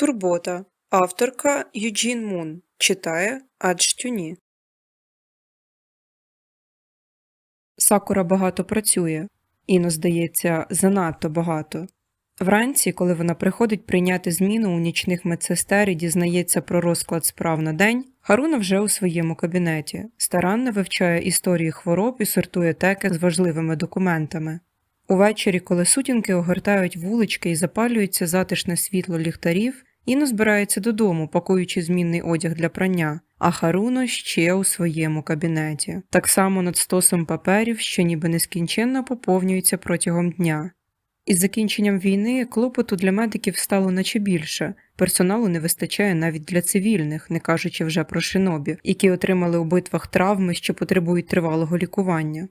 Турбота. Авторка Юджін Мун. Читає Аджтюні. Сакура багато працює. Іно, здається, занадто багато. Вранці, коли вона приходить прийняти зміну у нічних медсестер і дізнається про розклад справ на день, Харуна вже у своєму кабінеті, старанно вивчає історії хвороб і сортує теки з важливими документами. Увечері, коли сутінки огортають вулички і запалюється затишне світло ліхтарів, Іно збирається додому, пакуючи змінний одяг для прання, а Харуно ще у своєму кабінеті, так само над стосом паперів, що ніби нескінченно поповнюються протягом дня. Із закінченням війни клопоту для медиків стало наче більше, персоналу не вистачає навіть для цивільних, не кажучи вже про шинобів, які отримали у битвах травми, що потребують тривалого лікування.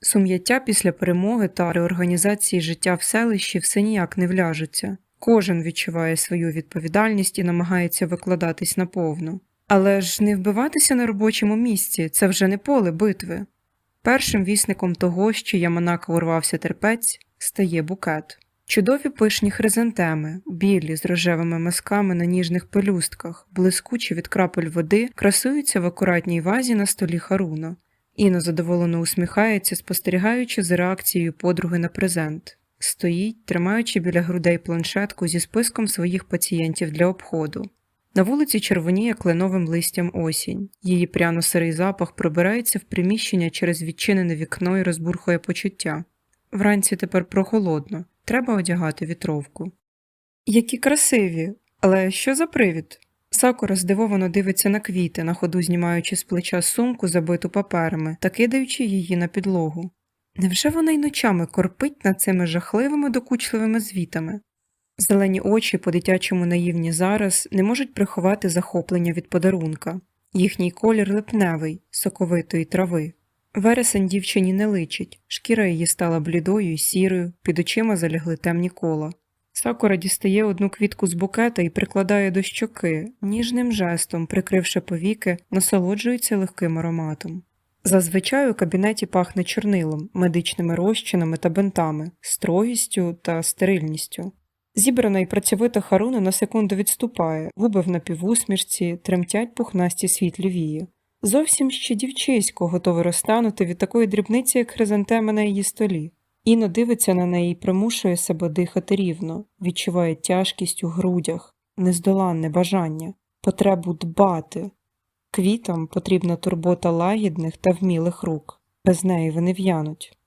Сум'яття після перемоги та реорганізації життя в селищі все ніяк не вляжуться. Кожен відчуває свою відповідальність і намагається викладатись наповну. Але ж не вбиватися на робочому місці це вже не поле битви. Першим вісником того, що Яманака урвався терпець, стає букет. Чудові пишні хризантеми, білі з рожевими мазками на ніжних пелюстках, блискучі від крапель води, красуються в акуратній вазі на столі Харуна. Іно задоволено усміхається, спостерігаючи за реакцією подруги на презент. Стоїть, тримаючи біля грудей планшетку зі списком своїх пацієнтів для обходу. На вулиці червоніє кленовим листям осінь. Її пряно-сирий запах пробирається в приміщення через відчинене вікно і розбурхує почуття. Вранці тепер прохолодно, треба одягати вітровку. Які красиві! Але що за привід? Сакура здивовано дивиться на квіти, на ходу знімаючи з плеча сумку, забиту паперами, та кидаючи її на підлогу. Невже вона й ночами корпить над цими жахливими докучливими звітами? Зелені очі, по-дитячому наївні зараз, не можуть приховати захоплення від подарунка. Їхній колір липневий, соковитої трави. Вересень дівчині не личить, шкіра її стала блідою і сірою, під очима залягли темні кола. Сакура дістає одну квітку з букета і прикладає до щоки, ніжним жестом, прикривши повіки, насолоджується легким ароматом. Зазвичай у кабінеті пахне чорнилом, медичними розчинами та бинтами, строгістю та стерильністю. Зібрана і працьовита Харуна на секунду відступає, губи в напівусмішці, тремтять пухнасті світлі вії. Зовсім ще дівчисько готове розтанути від такої дрібниці, як хризантема на її столі. Іно дивиться на неї і примушує себе дихати рівно, відчуває тяжкість у грудях, нездоланне бажання, потребу дбати. Квітам потрібна турбота лагідних та вмілих рук, без неї вони в'януть.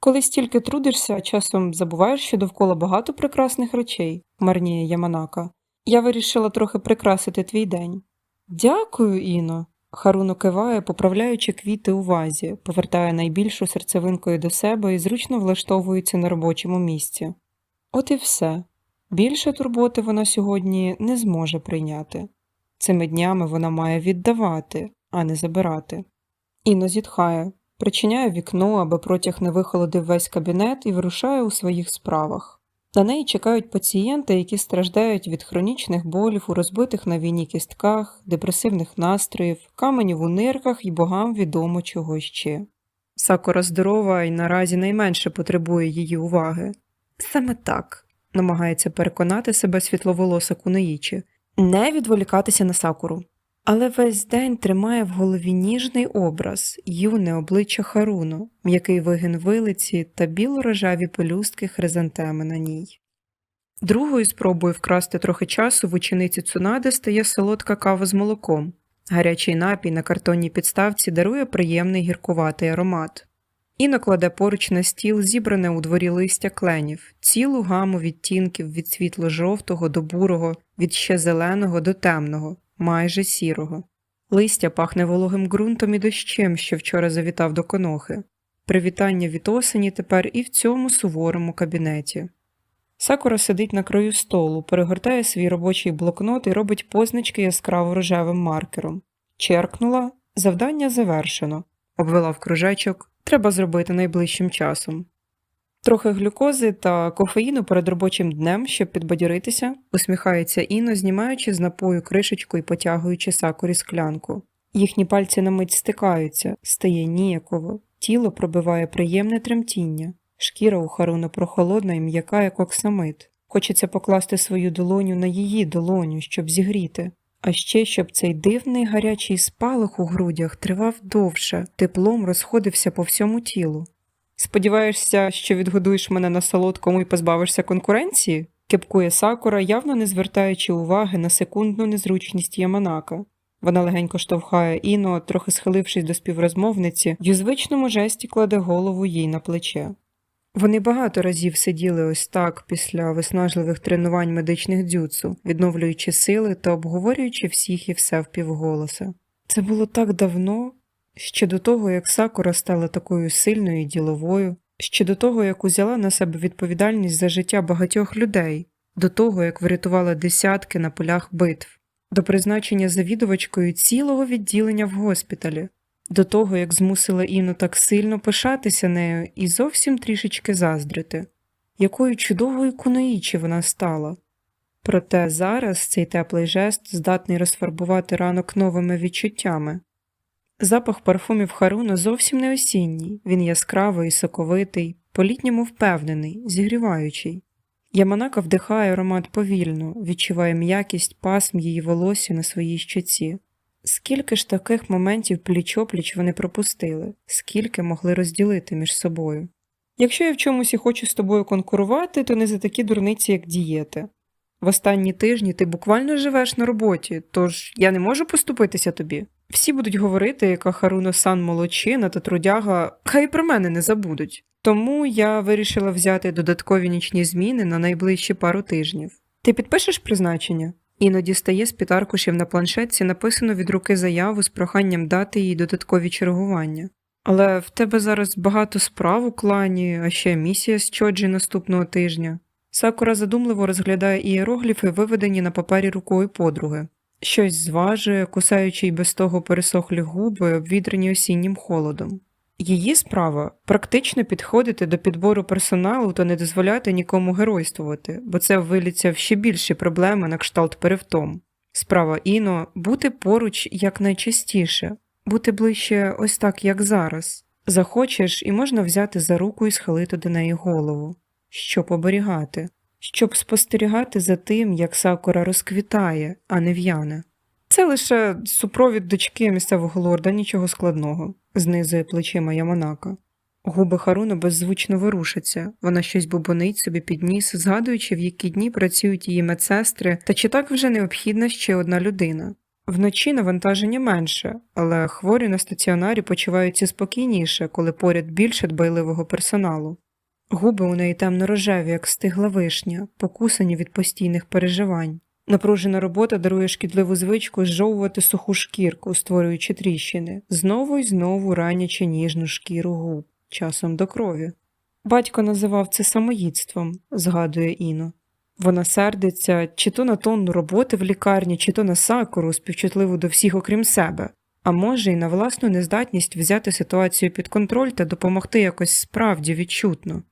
Коли стільки трудишся, часом забуваєш, що довкола багато прекрасних речей, марніє Яманака, я вирішила трохи прикрасити твій день. Дякую, Іно. Харуно киває, поправляючи квіти у вазі, повертає найбільшу серцевинкою до себе і зручно влаштовується на робочому місці. От і все. Більше турботи вона сьогодні не зможе прийняти. Цими днями вона має віддавати, а не забирати. Іно зітхає, причиняє вікно, аби протяг не вихолодив весь кабінет і вирушає у своїх справах. На неї чекають пацієнти, які страждають від хронічних болів у розбитих на війні кістках, депресивних настроїв, каменів у нирках і богам відомо чого ще. Сакура здорова і наразі найменше потребує її уваги. Саме так, намагається переконати себе світловолоса Кунаїчі, не відволікатися на сакуру. Але весь день тримає в голові ніжний образ, юне обличчя Харуно, м'який вигин вилиці та біло-рожеві пелюстки хризантеми на ній. Другою спробою вкрасти трохи часу в учениці Цунади стає солодка кава з молоком. Гарячий напій на картонній підставці дарує приємний гіркуватий аромат. І накладе поруч на стіл зібране у дворі листя кленів, цілу гаму відтінків від світло-жовтого до бурого, від ще зеленого до темного майже сірого. Листя пахне вологим ґрунтом і дощем, що вчора завітав до конохи. Привітання від осені тепер і в цьому суворому кабінеті. Сакура сидить на краю столу, перегортає свій робочий блокнот і робить позначки яскраво рожевим маркером. Черкнула, завдання завершено. Обвела в кружечок, треба зробити найближчим часом. Трохи глюкози та кофеїну перед робочим днем, щоб підбадьоритися, усміхається Іно, знімаючи з напою кришечку і потягуючи сакурі склянку. Їхні пальці на мить стикаються, стає ніяково, тіло пробиває приємне тремтіння, шкіра у Харуна прохолодна і м'яка, як оксамит. Хочеться покласти свою долоню на її долоню, щоб зігріти. А ще щоб цей дивний гарячий спалах у грудях тривав довше, теплом розходився по всьому тілу. Сподіваєшся, що відгодуєш мене на солодкому і позбавишся конкуренції? кепкує Сакура, явно не звертаючи уваги на секундну незручність Яманака. Вона легенько штовхає Іно, трохи схилившись до співрозмовниці, й у звичному жесті кладе голову їй на плече. Вони багато разів сиділи ось так після виснажливих тренувань медичних дзюцу, відновлюючи сили та обговорюючи всіх і все впівголоса. Це було так давно, ще до того, як Сакура стала такою сильною і діловою, ще до того, як узяла на себе відповідальність за життя багатьох людей, до того, як врятувала десятки на полях битв, до призначення завідувачкою цілого відділення в госпіталі, до того, як змусила Іну так сильно пишатися нею і зовсім трішечки заздрити, якою чудовою куноїчі вона стала. Проте зараз цей теплий жест здатний розфарбувати ранок новими відчуттями. Запах парфумів Харуно зовсім не осінній, він яскравий, соковитий, по-літньому впевнений, зігріваючий. Яманака вдихає аромат повільно, відчуває м'якість пасм її волосся на своїй щоці. Скільки ж таких моментів пліч-опліч вони пропустили, скільки могли розділити між собою. Якщо я в чомусь і хочу з тобою конкурувати, то не за такі дурниці, як дієти. В останні тижні ти буквально живеш на роботі, тож я не можу поступитися тобі. Всі будуть говорити, яка Харуно сан молодчина та трудяга, хай про мене не забудуть. Тому я вирішила взяти додаткові нічні зміни на найближчі пару тижнів. Ти підпишеш призначення? Іноді стає з під аркушів на планшетці написано від руки заяву з проханням дати їй додаткові чергування. Але в тебе зараз багато справ у клані, а ще місія з Чоджі наступного тижня. Сакура задумливо розглядає ієрогліфи, виведені на папері рукою подруги. Щось зважує, кусаючи й без того пересохлі губи, обвітрені осіннім холодом. Її справа практично підходити до підбору персоналу та не дозволяти нікому геройствувати, бо це виліться в ще більші проблеми на кшталт перевтом. Справа Іно бути поруч якнайчастіше, бути ближче ось так, як зараз. Захочеш, і можна взяти за руку і схилити до неї голову, щоб оберігати, щоб спостерігати за тим, як сакура розквітає, а не в'яне. Це лише супровід дочки місцевого лорда, нічого складного, знизує плечима Яманака. Губи Харуно беззвучно ворушаться, вона щось бубонить собі під ніс, згадуючи, в які дні працюють її медсестри, та чи так вже необхідна ще одна людина. Вночі навантаження менше, але хворі на стаціонарі почуваються спокійніше, коли поряд більше дбайливого персоналу. Губи у неї темно-рожеві, як стигла вишня, покусані від постійних переживань. Напружена робота дарує шкідливу звичку зжовувати суху шкірку, створюючи тріщини, знову й знову ранячи ніжну шкіру губ, часом до крові. Батько називав це самоїдством, згадує Іно. Вона сердиться чи то на тонну роботи в лікарні, чи то на сакуру, співчутливу до всіх, окрім себе, а може, й на власну нездатність взяти ситуацію під контроль та допомогти якось справді відчутно.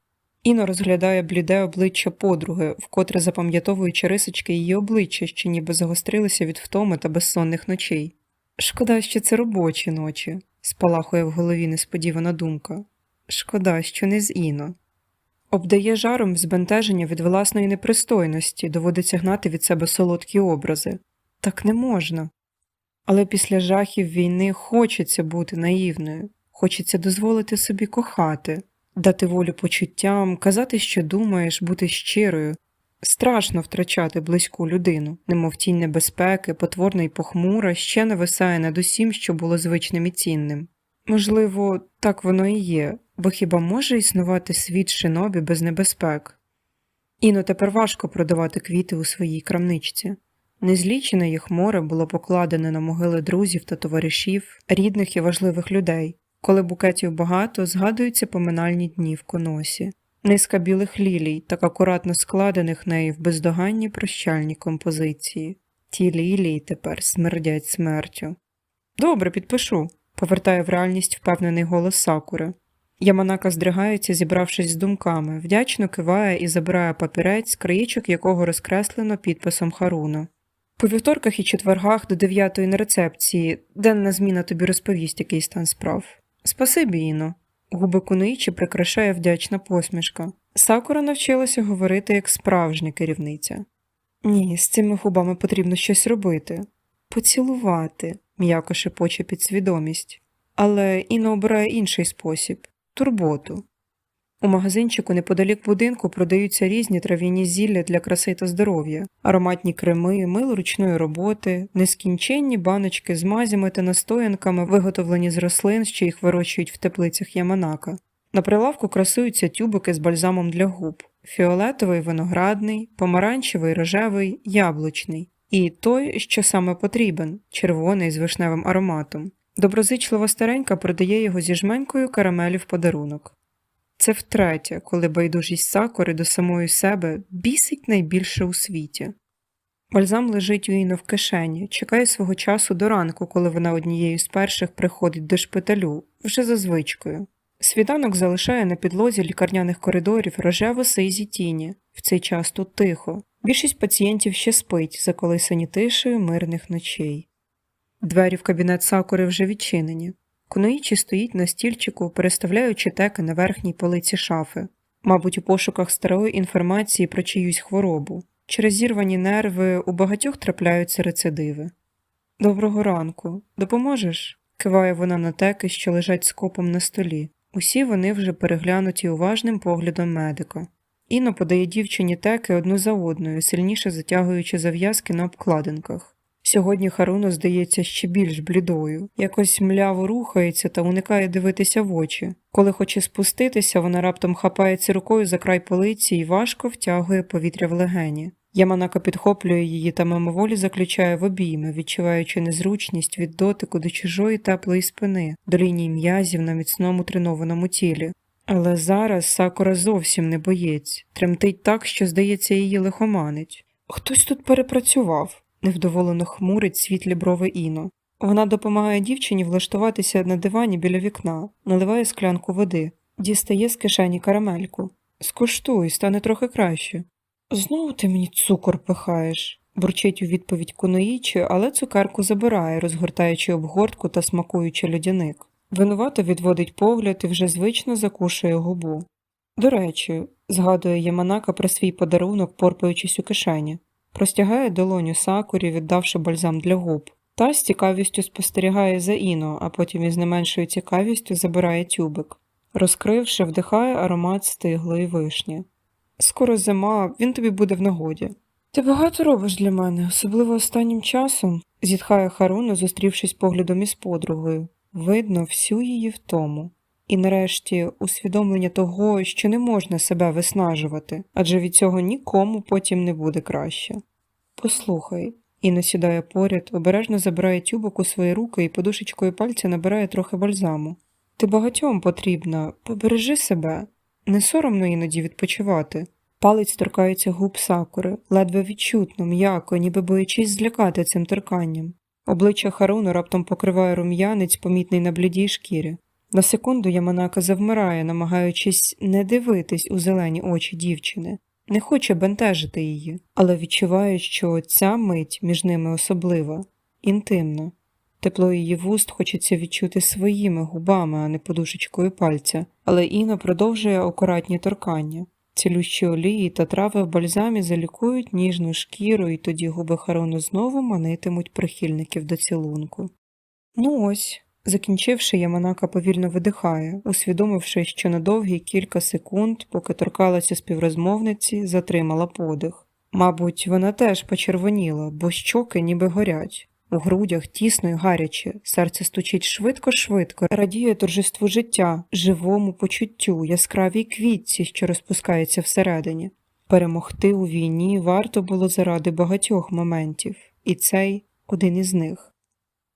Іно розглядає бліде обличчя подруги, вкотре запам'ятовуючи рисочки її обличчя, що ніби загострилися від втоми та безсонних ночей. Шкода, що це робочі ночі, спалахує в голові несподівана думка. Шкода, що не з Іно. Обдає жаром збентеження від власної непристойності, доводиться гнати від себе солодкі образи. Так не можна. Але після жахів війни хочеться бути наївною, хочеться дозволити собі кохати, дати волю почуттям, казати, що думаєш, бути щирою. Страшно втрачати близьку людину, немов тінь небезпеки, потворна й похмура, ще нависає над усім, що було звичним і цінним. Можливо, так воно і є, бо хіба може існувати світ шинобі без небезпек? Іно тепер важко продавати квіти у своїй крамничці. Незлічене їх море було покладене на могили друзів та товаришів, рідних і важливих людей. Коли букетів багато, згадуються поминальні дні в коносі, низка білих лілій, так акуратно складених нею в бездоганні прощальні композиції. Ті лілії тепер смердять смертю. Добре, підпишу, повертає в реальність впевнений голос Сакури. Яманака здригається, зібравшись з думками, вдячно киває і забирає папірець, краєчок якого розкреслено підписом Харуно. По вівторках і четвергах до дев'ятої на рецепції денна зміна тобі розповість, який стан справ. Спасибі, Іно. Губи куниїчі прикрашає вдячна посмішка. Сакура навчилася говорити як справжня керівниця. Ні, з цими губами потрібно щось робити. Поцілувати, м'яко шепоче підсвідомість. Але Іно обирає інший спосіб турботу. У магазинчику неподалік будинку продаються різні трав'яні зілля для краси та здоров'я, ароматні креми, мило ручної роботи, нескінченні баночки з мазями та настоянками, виготовлені з рослин, що їх вирощують в теплицях Яманака. На прилавку красуються тюбики з бальзамом для губ: фіолетовий виноградний, помаранчевий, рожевий, яблучний. І той, що саме потрібен червоний з вишневим ароматом. Доброзичлива старенька продає його зі жменькою карамелі в подарунок. Це втретє, коли байдужість сакури до самої себе бісить найбільше у світі. Бальзам лежить у Іно в кишені, чекає свого часу до ранку, коли вона однією з перших приходить до шпиталю, вже за звичкою. Світанок залишає на підлозі лікарняних коридорів рожево сизі тіні. В цей час тут тихо. Більшість пацієнтів ще спить, заколисані тишею мирних ночей. Двері в кабінет Сакури вже відчинені. Куноїчі стоїть на стільчику, переставляючи теки на верхній полиці шафи, мабуть, у пошуках старої інформації про чиюсь хворобу. Через зірвані нерви у багатьох трапляються рецидиви. Доброго ранку. Допоможеш? киває вона на теки, що лежать скопом на столі. Усі вони вже переглянуті уважним поглядом медика. Іно подає дівчині теки одну за одною, сильніше затягуючи зав'язки на обкладинках. Сьогодні Харуно здається ще більш блідою, якось мляво рухається та уникає дивитися в очі. Коли хоче спуститися, вона раптом хапається рукою за край полиці і важко втягує повітря в легені. Яманака підхоплює її та мимоволі заключає в обійми, відчуваючи незручність від дотику до чужої теплої спини, до лінії м'язів на міцному тренованому тілі. Але зараз Сакура зовсім не боєць, тремтить так, що, здається, її лихоманить. Хтось тут перепрацював невдоволено хмурить світлі брови Іно. Вона допомагає дівчині влаштуватися на дивані біля вікна, наливає склянку води, дістає з кишені карамельку. Скуштуй, стане трохи краще. Знову ти мені цукор пихаєш, бурчить у відповідь куноїчі, але цукерку забирає, розгортаючи обгортку та смакуючи льодяник. Винувато відводить погляд і вже звично закушує губу. До речі, згадує Яманака про свій подарунок, порпаючись у кишені простягає долоню сакурі, віддавши бальзам для губ. Та з цікавістю спостерігає за Іно, а потім із не меншою цікавістю забирає тюбик. Розкривши, вдихає аромат стиглої вишні. Скоро зима, він тобі буде в нагоді. Ти багато робиш для мене, особливо останнім часом, зітхає Харуно, зустрівшись поглядом із подругою. Видно всю її втому. І нарешті усвідомлення того, що не можна себе виснажувати, адже від цього нікому потім не буде краще. Послухай, Інна сідає поряд, обережно забирає тюбок у свої руки і подушечкою пальця набирає трохи бальзаму. Ти багатьом потрібна, побережи себе, не соромно іноді відпочивати. Палець торкається губ сакури, ледве відчутно, м'яко, ніби боячись злякати цим торканням. Обличчя Харуну раптом покриває рум'янець, помітний на блідій шкірі. На секунду Яманака завмирає, намагаючись не дивитись у зелені очі дівчини, не хоче бентежити її, але відчуває, що ця мить між ними особлива, інтимна. Тепло її вуст хочеться відчути своїми губами, а не подушечкою пальця, але Іна продовжує акуратні торкання. Цілющі олії та трави в бальзамі залікують ніжну шкіру, і тоді губи Харону знову манитимуть прихильників до цілунку. Ну ось, Закінчивши, Яманака повільно видихає, усвідомивши, що на довгі кілька секунд, поки торкалася співрозмовниці, затримала подих. Мабуть, вона теж почервоніла, бо щоки ніби горять. У грудях тісно й гаряче, серце стучить швидко-швидко, радіє торжеству життя, живому почуттю, яскравій квітці, що розпускається всередині. Перемогти у війні варто було заради багатьох моментів, і цей один із них.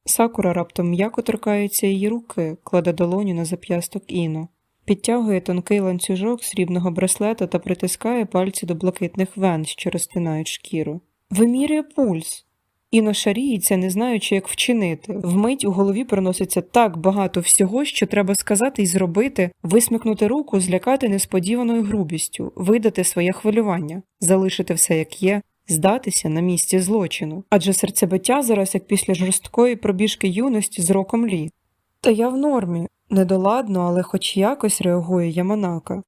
Сакура раптом м'яко торкається її руки, кладе долоню на зап'ясток Іно, підтягує тонкий ланцюжок срібного браслета та притискає пальці до блакитних вен, що розтинають шкіру. Вимірює пульс. Іно шаріється, не знаючи, як вчинити. Вмить у голові проноситься так багато всього, що треба сказати і зробити, висмикнути руку, злякати несподіваною грубістю, видати своє хвилювання, залишити все як є, здатися на місці злочину, адже серцебиття зараз як після жорсткої пробіжки юності з роком лі. Та я в нормі, Недоладно, але хоч якось реагує Яманака.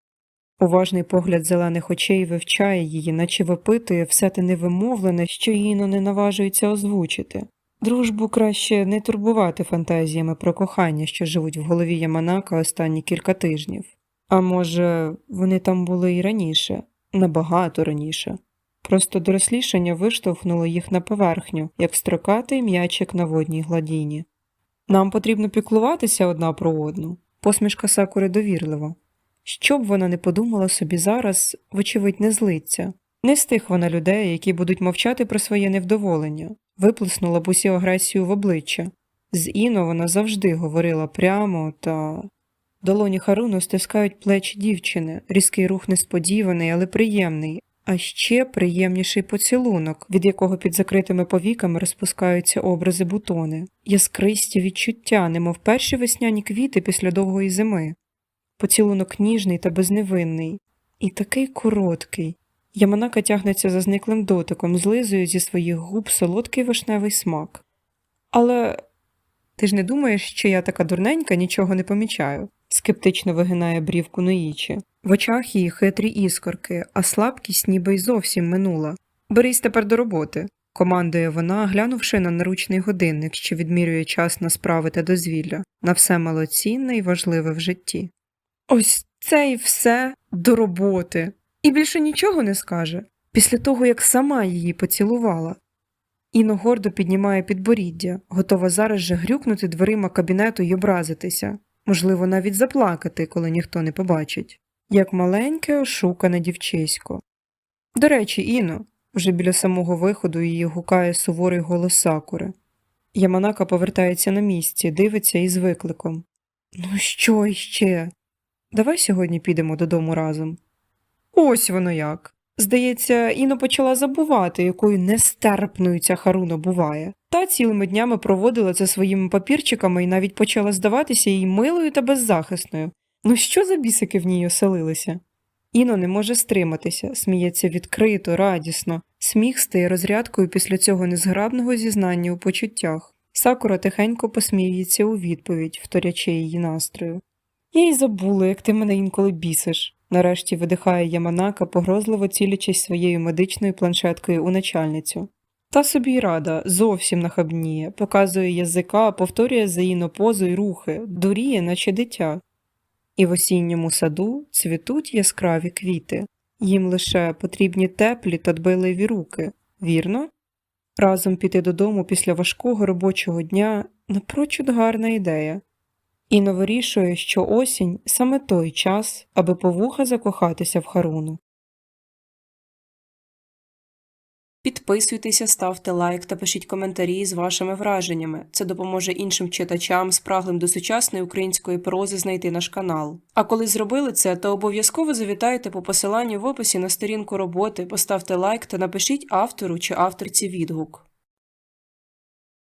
Уважний погляд зелених очей вивчає її, наче випитує все те невимовлене, що Іно не наважується озвучити. Дружбу краще не турбувати фантазіями про кохання, що живуть в голові Яманака останні кілька тижнів. А може, вони там були і раніше, набагато раніше. Просто дорослішання виштовхнуло їх на поверхню, як строкатий м'ячик на водній гладіні. Нам потрібно піклуватися одна про одну. Посмішка Сакури довірлива. Що б вона не подумала собі зараз, вочевидь, не злиться. Не з тих вона людей, які будуть мовчати про своє невдоволення, виплеснула б усі агресію в обличчя. З Іно вона завжди говорила прямо та. Долоні Харуно стискають плечі дівчини, різкий рух несподіваний, але приємний, а ще приємніший поцілунок, від якого під закритими повіками розпускаються образи бутони, яскристі відчуття, немов перші весняні квіти після довгої зими. Поцілунок ніжний та безневинний, і такий короткий. Яманака тягнеться за зниклим дотиком, злизує зі своїх губ солодкий вишневий смак. Але ти ж не думаєш, що я така дурненька, нічого не помічаю? скептично вигинає брівку Ноїчі. В очах її хитрі іскорки, а слабкість ніби й зовсім минула. Берись тепер до роботи, командує вона, глянувши на наручний годинник, що відмірює час на справи та дозвілля, на все малоцінне і важливе в житті. Ось це і все до роботи. І більше нічого не скаже, після того, як сама її поцілувала. Іно гордо піднімає підборіддя, готова зараз же грюкнути дверима кабінету й образитися, можливо, навіть заплакати, коли ніхто не побачить, як маленьке ошукане дівчисько. До речі, Іно, вже біля самого виходу її гукає суворий голос Сакури. Яманака повертається на місці, дивиться із викликом. Ну що іще? Давай сьогодні підемо додому разом. Ось воно як. Здається, Іно почала забувати, якою нестерпною ця Харуно буває. Та цілими днями проводила це своїми папірчиками і навіть почала здаватися їй милою та беззахисною. Ну що за бісики в ній оселилися? Іно не може стриматися, сміється відкрито, радісно. Сміх стає розрядкою після цього незграбного зізнання у почуттях. Сакура тихенько посміюється у відповідь, вторячи її настрою. Я й забула, як ти мене інколи бісиш. Нарешті видихає Яманака, погрозливо цілячись своєю медичною планшеткою у начальницю. Та собі й рада, зовсім нахабніє, показує язика, повторює заїно позу й рухи, дуріє, наче дитя. І в осінньому саду цвітуть яскраві квіти. Їм лише потрібні теплі та дбайливі руки, вірно? Разом піти додому після важкого робочого дня напрочуд гарна ідея. і вирішує, що осінь саме той час, аби повуха закохатися в Харуну. Підписуйтеся, ставте лайк та пишіть коментарі з вашими враженнями. Це допоможе іншим читачам, спраглим до сучасної української прози знайти наш канал. А коли зробили це, то обов'язково завітайте по посиланню в описі на сторінку роботи, поставте лайк та напишіть автору чи авторці відгук.